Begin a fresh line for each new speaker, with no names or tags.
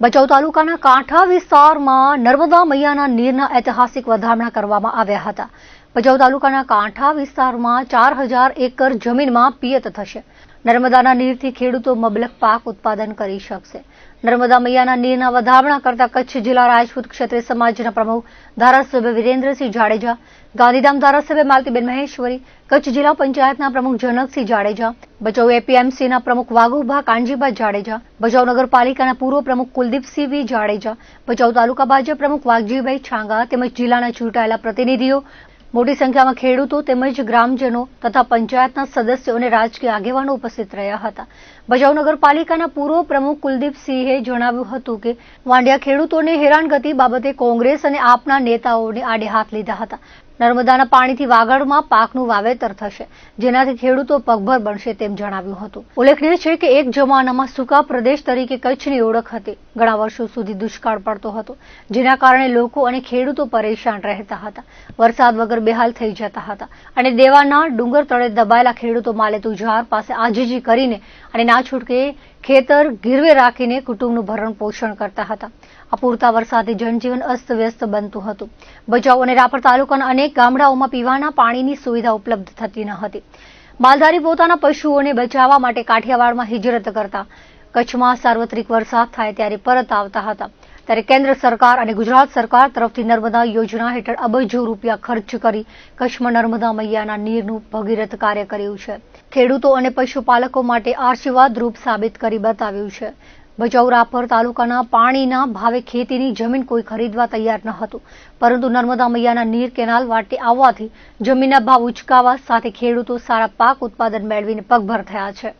ભચાઉ તાલુકાના કાંઠા વિસ્તારમાં નર્મદા મૈયાના નીરના ઐતિહાસિક વધામણા કરવામાં આવ્યા હતા. ભચાઉ તાલુકાના કાંઠા વિસ્તારમાં ચાર હજાર એકર જમીનમાં પિયત થશે. નર્મદાના નીરથી ખેડૂતો મબલક પાક ઉત્પાદન કરી શકશે. નર્મદા મૈયાના નીરના વધામણા કરતા કચ્છ જિલ્લા રાજપૂત ક્ષત્રિય સમાજના પ્રમુખ ધારાસભ્ય વિરેન્દ્રસિંહ જાડેજા, ગાંધીધામ ધારાસભ્ય માલતીબેન મહેશ્વરી, કચ્છ જિલ્લા પંચાયતના પ્રમુખ જનકસિંહ જાડેજા ભચાઉ એપીએમસીના પ્રમુખ વાઘુભા કાનજીભા જાડેજા, ભચાઉ નગરપાલિકાના પૂર્વ પ્રમુખ કુલદીપસિંહ વી જાડેજા, ભચાઉ તાલુકા ભાજપ પ્રમુખ વાઘજીભાઈ છાંગા તેમજ જિલ્લાના ચૂંટાયેલા પ્રતિનિધિઓ, મોટી સંખ્યામાં ખેડૂતો તેમજ ગ્રામજનો તથા પંચાયતના સદસ્યો અને રાજકીય આગેવાનો ઉપસ્થિત રહ્યા હતા. ભચાઉ નગરપાલિકાના પૂર્વ પ્રમુખ કુલદીપસિંહે જણાવ્યું હતું કે વાંડિયા ખેડૂતોને હેરાનગતિ બાબતે કોંગ્રેસ અને આપના નેતાઓને આડે હાથ લીધા હતા. નર્મદાના પાણીથી વાગડમાં પાકનું વાવેતર થશે. જેનાથી ખેડૂતો પગભર બનશે તેમ જણાવ્યું હતું. ઉલ્લેખનીય છે કે એક જમાનામાં સૂકા પ્રદેશ તરીકે કચ્છની ઓળખ હતી. ઘણા વર્ષો સુધી દુષ્કાળ પડતો હતો, જેના કારણે લોકો અને ખેડૂતો પરેશાન રહેતા હતા. વરસાદ વગર બેહાલ થઈ જતા હતા અને દેવાના ડુંગર તળે દબાયેલા ખેડૂતો માલે તુજાર પાસે આજીજી કરીને અને ના છૂટકે ખેતર ગીરવે રાખીને કુટુંબનું ભરણ પોષણ કરતા હતા. અપૂરતા વરસાદે જનજીવન અસ્તવ્યસ્ત બનતું હતું. ભચાઉ અને રાપર તાલુકાના અનેક ગામડાઓમાં પીવાના પાણીની સુવિધા ઉપલબ્ધ થતી ન હતી. માલધારી પોતાના પશુઓને બચાવવા માટે કાઠિયાવાડમાં હિજરત કરતા કચ્છમાં સાર્વત્રિક વરસાદ થાય ત્યારે પરત આવતા હતા. ત્યારે કેન્દ્ર સરકાર અને ગુજરાત સરકાર તરફથી નર્મદા યોજના હેઠળ અબજો રૂપિયા ખર્ચ કરી કચ્છમાં નર્મદા મૈયાના નીરનું ભગીરથ કાર્ય કર્યું છે. ખેડૂતો અને પશુપાલકો માટે આશીર્વાદરૂપ સાબિત કરી બતાવ્યું છે. ભચાઉ રાપર તાલુકાના પાણીના ભાવે ખેતીની જમીન કોઈ ખરીદવા તૈયાર ન હતું. પરંતુ નર્મદા મૈયાના નીર કેનાલ વાટે આવવાથી જમીનના ભાવ ઉચકાવા સાથે ખેડૂતો સારા પાક ઉત્પાદન મેળવીને પગભર થયા છે.